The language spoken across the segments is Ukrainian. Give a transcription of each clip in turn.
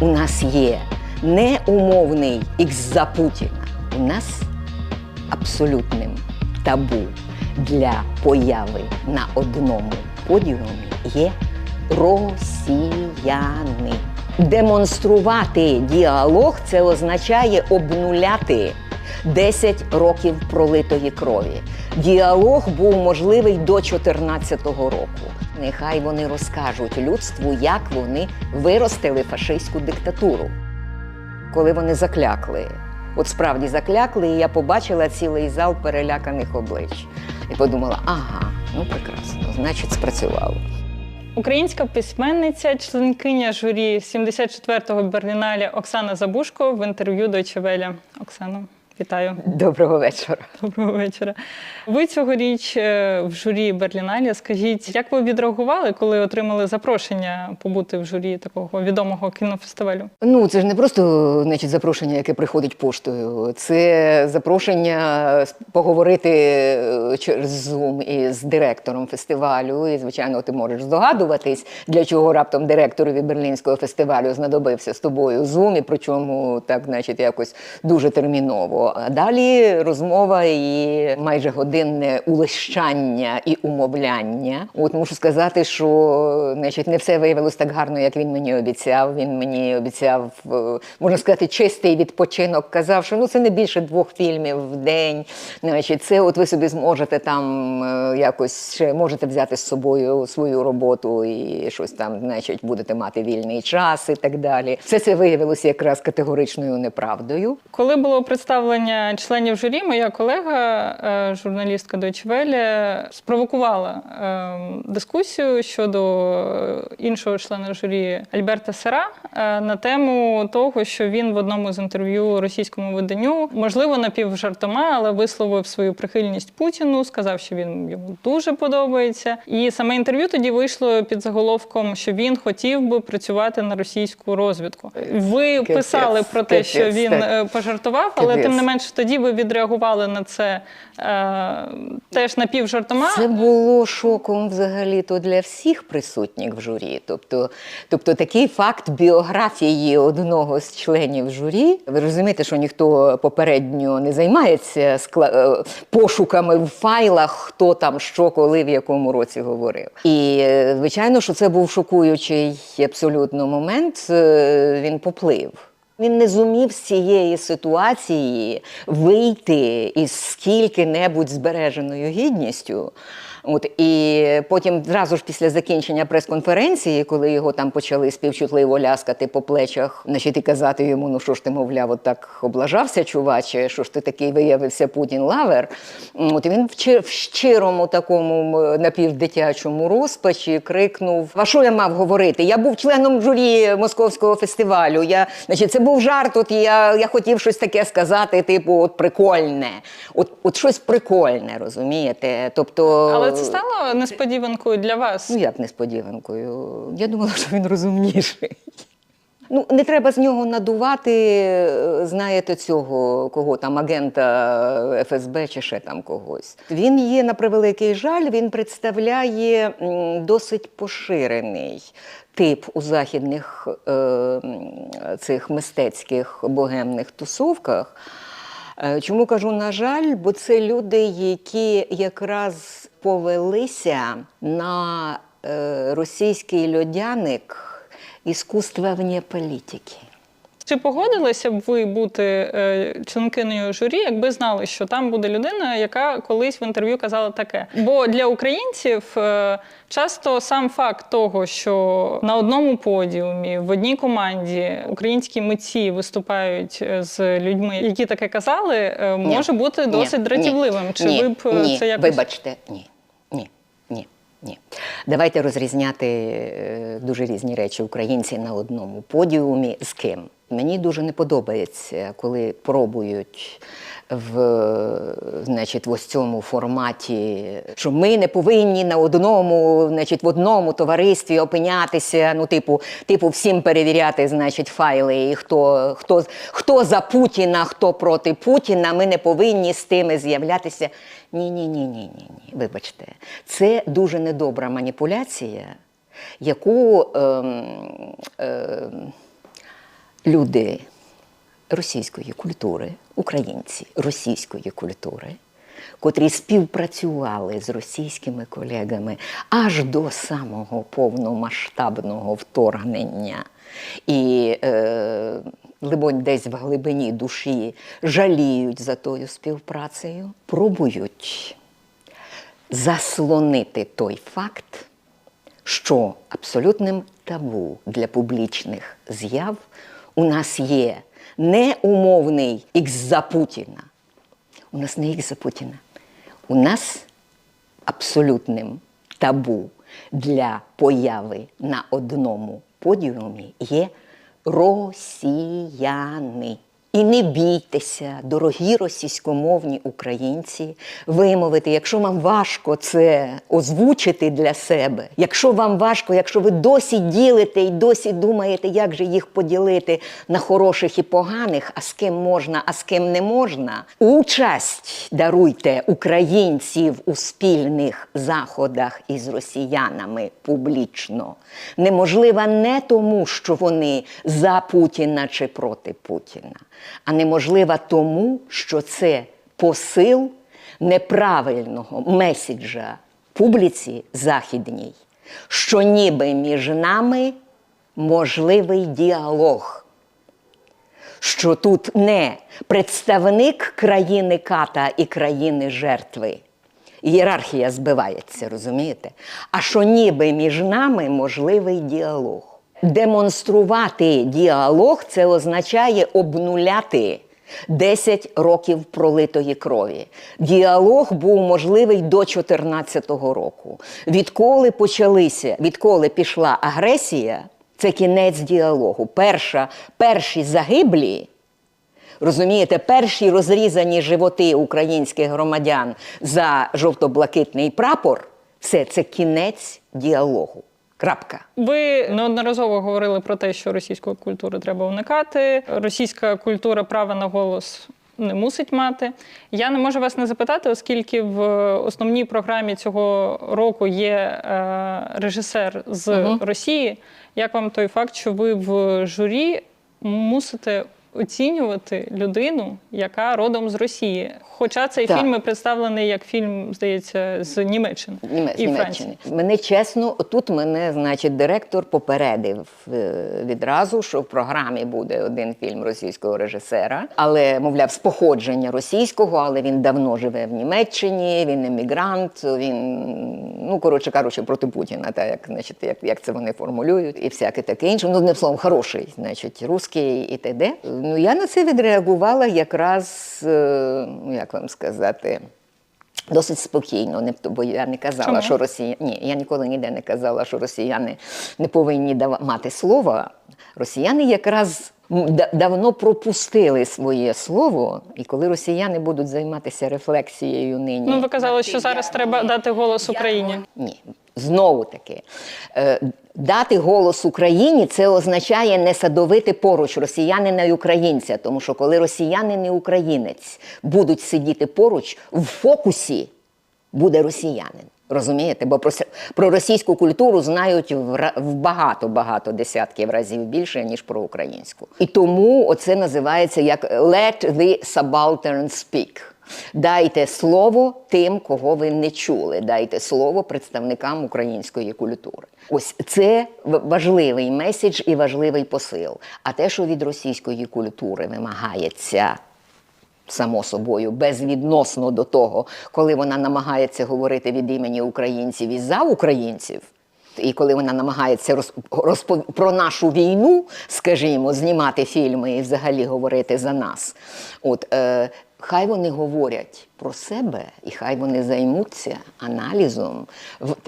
у нас є не умовний ікс за Путіна. У нас абсолютним табу для появи на одному подіумі є росіяни. Демонструвати діалог це означає обнуляти 10 років пролитої крові. Діалог був можливий до 2014 року. Нехай вони розкажуть людству, як вони виростили фашистську диктатуру коли вони заклякли. От справді заклякли, і я побачила цілий зал переляканих облич. І подумала, ага, ну прекрасно, значить, спрацювало. Українська письменниця, членкиня журі 74-го Берлінале Оксана Забушко в інтерв'ю Deutsche Welle. Оксано, вітаю. Доброго вечора. Доброго вечора. Ви цьогоріч е, в журі Берлінале. Скажіть, як ви відреагували, коли отримали запрошення побути в журі такого відомого кінофестивалю? Ну, це ж не просто значить, запрошення, яке приходить поштою. Це запрошення поговорити е, через Zoom із директором фестивалю. І, звичайно, ти можеш здогадуватись, для чого раптом директорові берлінського фестивалю знадобився з тобою Zoom, і причому так, значить, якось дуже терміново. А далі розмова і майже годинне улещання і умовляння. От мушу сказати, що значить, не все виявилось так гарно, як він мені обіцяв. Він мені обіцяв, е, можна сказати, чистий відпочинок. Казав, що ну це не більше двох фільмів в день. Значить, це от ви собі зможете там е, якось ще можете взяти з собою свою роботу і щось там, значить, будете мати вільний час і так далі. Все це виявилося якраз категоричною неправдою. Коли було представлення членів журі, моя колега, е, журналістка Deutsche Welle, спровокувала е, дискусію щодо е, іншого члена журі Альберта Сера е, на тему того, що він в одному з інтерв'ю російському виданню, можливо, напівжартома, але висловив свою прихильність Путіну, сказав, що він йому дуже подобається. І саме інтерв'ю тоді вийшло під заголовком, що він хотів би працювати на російську розвідку. Ви писали про те, що він пожартував, але тим не менше тоді ви відреагували на це е, теж напівжартома. Це було шоком взагалі то для всіх присутніх в журі. Тобто, тобто такий факт біографії одного з членів журі. Ви розумієте, що ніхто попередньо не займається скла- е, пошуками в файлах, хто там що, коли, в якому році говорив. І е, звичайно, що це був шокуючий абсолютно момент. Е, Він поплив. Він не зумів з цієї ситуації вийти із скільки-небудь збереженою гідністю. От і потім, зразу ж після закінчення прес-конференції, коли його там почали співчутливо ляскати по плечах, значить, і казати йому, ну що ж ти, мовляв, от так облажався, чуваче, що ж ти такий виявився Путін лавер. От і він в, щирому такому напівдитячому розпачі крикнув: А що я мав говорити? Я був членом журі московського фестивалю. Я, значить, це був жарт. От я, я хотів щось таке сказати, типу, от прикольне. От, от щось прикольне, розумієте? Тобто, Але це стало несподіванкою для вас. ну як несподіванкою. Я думала, що він розумніший. Ну, не треба з нього надувати, е, знаєте, цього кого там, агента ФСБ чи ще там когось. Він є, на превеликий жаль, він представляє досить поширений тип у західних е, цих мистецьких богемних тусовках. Е, Чому кажу, на жаль, бо це люди, які якраз повелися на е, російський льодяник іскусства вне політики. Чи погодилися б ви бути е, членкиною журі, якби знали, що там буде людина, яка колись в інтерв'ю казала таке? Бо для українців е, часто сам факт того, що на одному подіумі в одній команді українські митці виступають з людьми, які таке казали, Ні. може бути Ні, досить дратівливим. ні, Чи ні, ви б ні, це якось вибачте, ні, ні, ні, ні. Давайте розрізняти е, дуже різні речі українці на одному подіумі з ким. Мені дуже не подобається, коли пробують в, значить, в ось цьому форматі, що ми не повинні на одному, значить, в одному товаристві опинятися. Ну, типу, типу, всім перевіряти, значить, файли, і хто, хто, хто за Путіна, хто проти Путіна. Ми не повинні з тими з'являтися. Ні, ні, ні, ні. Вибачте, це дуже недобра маніпуляція, яку. Ем, ем, люди російської культури, українці російської культури, котрі співпрацювали з російськими колегами аж до самого повномасштабного вторгнення. І, е, либонь, десь в глибині душі жаліють за тою співпрацею, пробують заслонити той факт, що абсолютним табу для публічних з'яв у нас є не умовний ікс за Путіна. У нас не ікс за Путіна. У нас абсолютним табу для появи на одному подіумі є росіяни. І не бійтеся, дорогі російськомовні українці, вимовити, якщо вам важко це озвучити для себе, якщо вам важко, якщо ви досі ділите і досі думаєте, як же їх поділити на хороших і поганих, а з ким можна, а з ким не можна, участь даруйте українців у спільних заходах із росіянами публічно. Неможлива не тому, що вони за Путіна чи проти Путіна, а неможлива тому, що це посил неправильного меседжа публіці західній, що ніби між нами можливий діалог. Що тут не представник країни ката і країни жертви. Ієрархія збивається, розумієте? А що ніби між нами можливий діалог. Демонструвати діалог це означає обнуляти 10 років пролитої крові. Діалог був можливий до 2014 року. Відколи почалися, відколи пішла агресія, це кінець діалогу. Перша, перші загиблі. Розумієте, перші розрізані животи українських громадян за жовто-блакитний прапор все це кінець діалогу. Крапка. Ви неодноразово говорили про те, що російської культури треба уникати. Російська культура права на голос не мусить мати. Я не можу вас не запитати, оскільки в основній програмі цього року є е, режисер з Мгм. Росії. Як вам той факт, що ви в журі мусите оцінювати людину, яка родом з Росії? Хоча цей Так. фільм і представлений як фільм, здається, з Німеччини Німе- і Німеччини. Франції. Мене чесно, тут мене, значить, директор попередив е, відразу, що в програмі буде один фільм російського режисера, але, мовляв, з походження російського, але він давно живе в Німеччині, він емігрант, він, ну, коротше кажучи, проти Путіна, так, як, значить, як, як це вони формулюють, і всяке таке інше. Ну, одним словом, хороший, значить, русський і т.д. Ну, я на це відреагувала якраз, е, ну, як вам сказати, Досить спокійно, не бо я не казала, Чому? що росіяни. Ні, я ніколи ніде не казала, що росіяни не повинні дава- мати слова. Росіяни якраз давно пропустили своє слово, і коли росіяни будуть займатися рефлексією нині. Ну, ви казали, що зараз треба дати голос Україні. Ні, знову таки. Е, дати голос Україні це означає не садовити поруч росіянина і українця. Тому що коли росіянин і українець будуть сидіти поруч, в фокусі буде росіянин. Розумієте? Бо про, про російську культуру знають в, в багато-багато десятків разів більше, ніж про українську. І тому оце називається як let the subaltern speak. Дайте слово тим, кого ви не чули. Дайте слово представникам української культури. Ось це важливий меседж і важливий посил. А те, що від російської культури вимагається само собою, безвідносно до того, коли вона намагається говорити від імені українців і за українців. І коли вона намагається роз- розпов... про нашу війну, скажімо, знімати фільми і взагалі говорити за нас, от е, хай вони говорять про себе, і хай вони займуться аналізом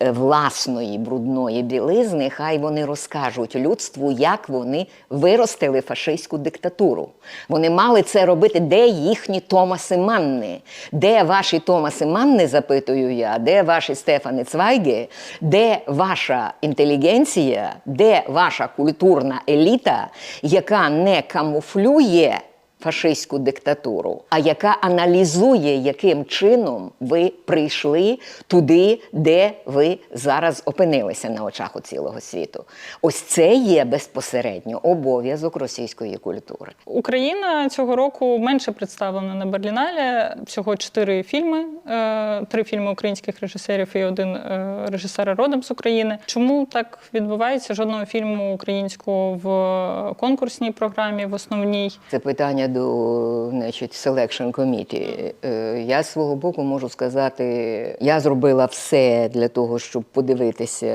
е, власної брудної білизни, хай вони розкажуть людству, як вони виростили фашистську диктатуру. Вони мали це робити, де їхні Томаси Манни, де ваші Томаси Манни, запитую я, де ваші Стефани Цвайги, де ваша інтелігенція, де ваша культурна еліта, яка не камуфлює фашистську диктатуру, а яка аналізує, яким чином ви прийшли туди, де ви зараз опинилися на очах у цілого світу. Ось це є безпосередньо обов'язок російської культури. Україна цього року менше представлена на Берліналі. Всього чотири фільми, е, три фільми українських режисерів і один е, режисера родом з України. Чому так відбувається? Жодного фільму українського в конкурсній програмі, в основній. Це питання до значить, selection committee. Е, Я з свого боку можу сказати, я зробила все для того, щоб подивитися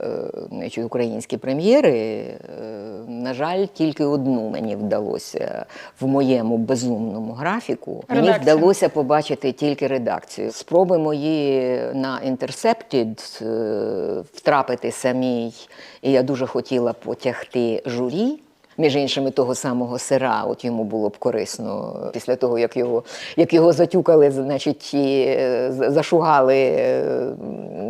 е, значить, українські прем'єри. Е, На жаль, тільки одну мені вдалося в моєму безумному графіку. Мені вдалося побачити тільки редакцію. Спроби мої на Intercepted втрапити самій, і я дуже хотіла потягти журі. Між іншими, того самого сира, от йому було б корисно після того, як його, як його затюкали, значить, і е, зашугали е,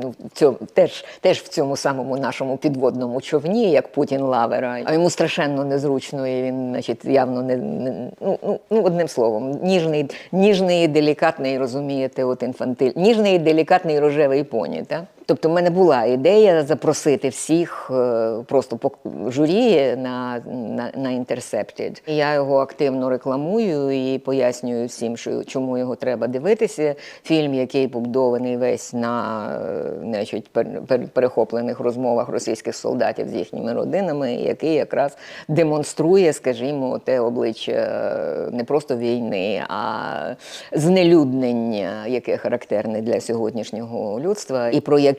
ну, в цьому, теж, теж в цьому самому нашому підводному човні, як Путін лавера. А йому страшенно незручно, і він, значить, явно не, не ну, ну, ну, одним словом, ніжний, ніжний, делікатний, розумієте, от інфантиль, ніжний, делікатний рожевий поні. Так? Тобто, в мене була ідея запросити всіх е, просто по журі на, на, на Intercepted. Я його активно рекламую і пояснюю всім, що чому його треба дивитися. Фільм, який побудований весь на е, значить, пер- пер- перехоплених розмовах російських солдатів з їхніми родинами, який якраз демонструє, скажімо, те обличчя е, не просто війни, а знелюднення, яке характерне для сьогоднішнього людства, і про яке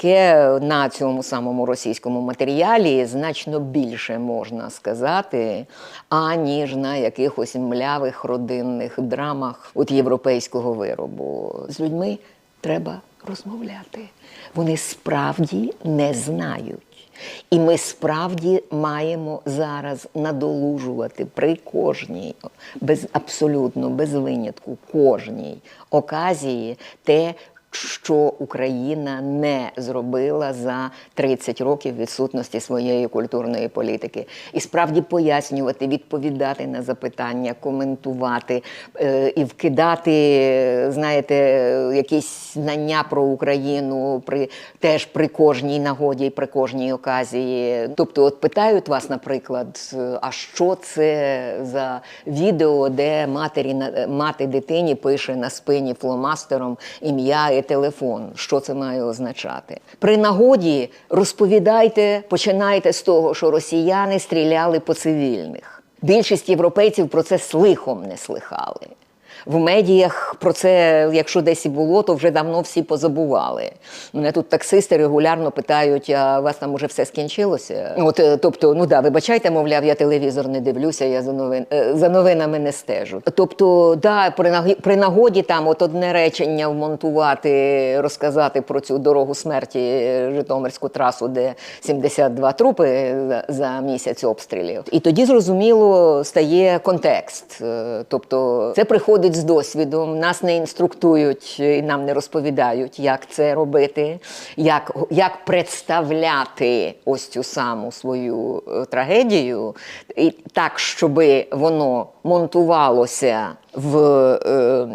на цьому самому російському матеріалі значно більше можна сказати, аніж на якихось млявих родинних драмах от європейського виробу. З людьми треба розмовляти. Вони справді не знають. І ми справді маємо зараз надолужувати при кожній, без абсолютно без винятку, кожній оказії те, що Україна не зробила за 30 років відсутності своєї культурної політики, і справді пояснювати, відповідати на запитання, коментувати е, і вкидати, знаєте, якісь знання про Україну при теж при кожній нагоді, при кожній оказії. Тобто, от питають вас, наприклад, а що це за відео, де матері мати дитині пише на спині фломастером ім'я телефон. Що це має означати? При нагоді розповідайте, починайте з того, що росіяни стріляли по цивільних. Більшість європейців про це слихом не слихали. В медіях про це, якщо десь і було, то вже давно всі позабували. Мене тут таксисти регулярно питають: а у вас там уже все скінчилося? От, е, тобто, ну да, вибачайте, мовляв, я телевізор не дивлюся, я за новин е, за новинами не стежу. Тобто, да, при нагоді там от одне речення вмонтувати, розказати про цю дорогу смерті е, Житомирську трасу, де 72 трупи за, місяць обстрілів. І тоді зрозуміло стає контекст. Тобто, це приходить з досвідом, нас не інструктують і нам не розповідають, як це робити, як, як представляти ось цю саму свою е, трагедію, і так, щоб воно монтувалося в, е,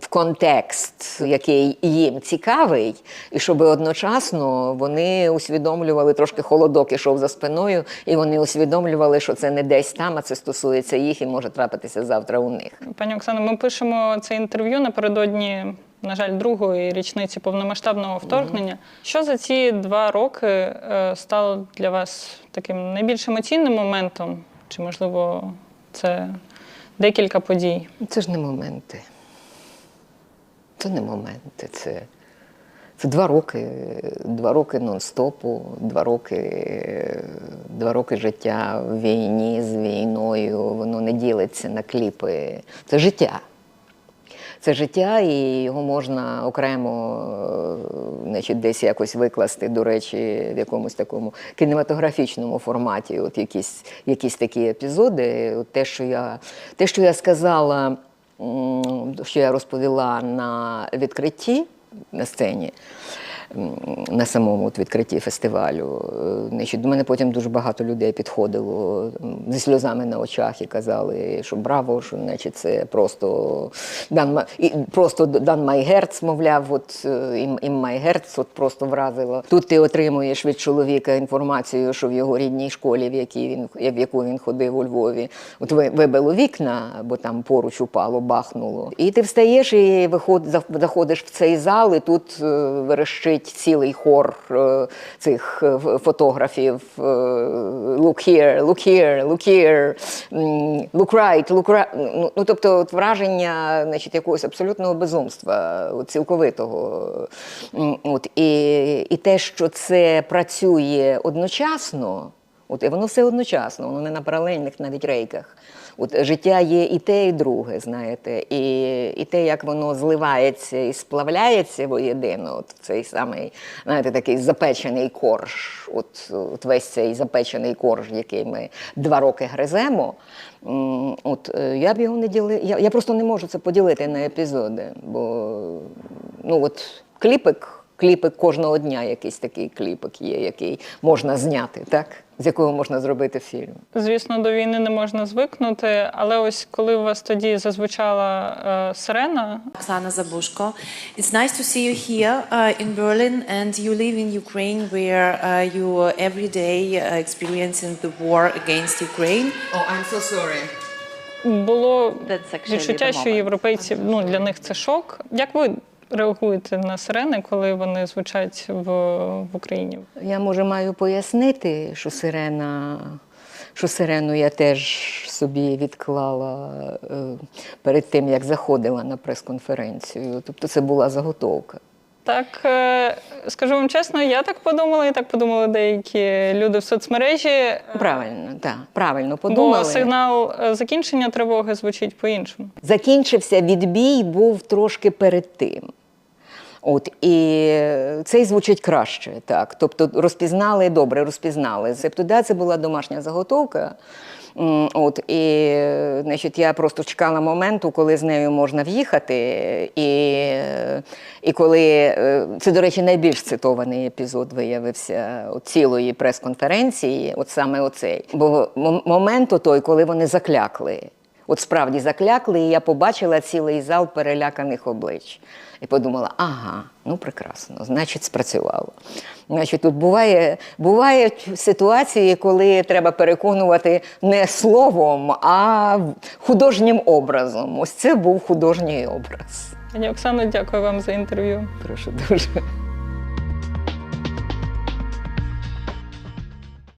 в контекст, який їм цікавий, і щоб одночасно вони усвідомлювали трошки холодок ішов за спиною, і вони усвідомлювали, що це не десь там, а це стосується їх і може трапитися завтра у них. Пані Оксано, ми пишемо це інтерв'ю напередодні, на жаль, другої річниці повномасштабного вторгнення. Що за ці два роки е, стало для вас таким найбільш емоційним моментом? Чи, можливо, це декілька подій? Це ж не моменти. Це не моменти. Це, це два роки, два роки нон-стопу, два роки, два роки життя в війні з війною. Воно не ділиться на кліпи. Це життя. Це життя, і його можна окремо е, чи десь якось викласти, до речі, в якомусь такому кінематографічному форматі. От якісь, якісь такі епізоди. От те, що я, те, що я сказала, що я розповіла на відкритті на сцені. На самому от відкритті фестивалю. Е, до мене потім дуже багато людей підходило зі сльозами на очах і казали, що браво, що значить, це просто дан, і просто дан май герц, мовляв, от е, ім, ім май герц, от просто вразило. Тут ти отримуєш від чоловіка інформацію, що в його рідній школі, в, якій він, в яку він ходив у Львові, от ви- вибило вікна, бо там поруч упало, бахнуло. І ти встаєш і виход, заходиш в цей зал, і тут е, верещить цілий хор е, цих е, фотографів. е, Look here, look here, look here, look right, look right. Ну, ну тобто от враження значить, якогось абсолютного безумства, цілковитого. От, і, і те, що це працює одночасно, От, і воно все одночасно, воно не на паралельних навіть рейках. От життя є і те, і друге, знаєте, і, і те, як воно зливається і сплавляється воєдино, от цей самий, знаєте, такий запечений корж, от, от весь цей запечений корж, який ми два роки гриземо. От е, я б його не ділила. Я, я просто не можу це поділити на епізоди, бо ну от кліпик. Кліпик кожного дня якийсь такий кліпик є, який можна зняти, так? З якого можна зробити фільм. Звісно, до війни не можна звикнути, але ось коли у вас тоді зазвучала е, сирена, Oksana Zabushko. It's nice to see you here uh, in Berlin, and you live in Ukraine, where uh, you every day uh, experiencing the war against Ukraine. Oh, I'm so sorry. було відчуття, що європейці ну для них це шок. Як ви реагуєте на сирени, коли вони звучать в, в Україні? Я може маю пояснити, що сирена, що сирену я теж собі відклала е, перед тим, як заходила на прес-конференцію. Тобто це була заготовка. Так е, скажу вам чесно, я так подумала, і так подумали деякі люди в соцмережі. Правильно, так, правильно Бо подумали. сигнал е, закінчення тривоги звучить по-іншому. Закінчився відбій, був трошки перед тим. От і цей звучить краще, так. Тобто розпізнали добре, розпізнали. Тобто, це була домашня заготовка. От і значить, я просто чекала моменту, коли з нею можна в'їхати. І, і коли е, це, до речі, найбільш цитований епізод виявився от цілої прес-конференції, от саме оцей. Бо момент той, коли вони заклякли. От справді заклякли, і я побачила цілий зал переляканих облич. І подумала, ага, ну прекрасно, значить, спрацювало. Значить, тут буває, бувають ситуації, коли треба переконувати не словом, а художнім образом. Ось це був художній образ. Пані Оксано, дякую вам за інтерв'ю. Прошу дуже.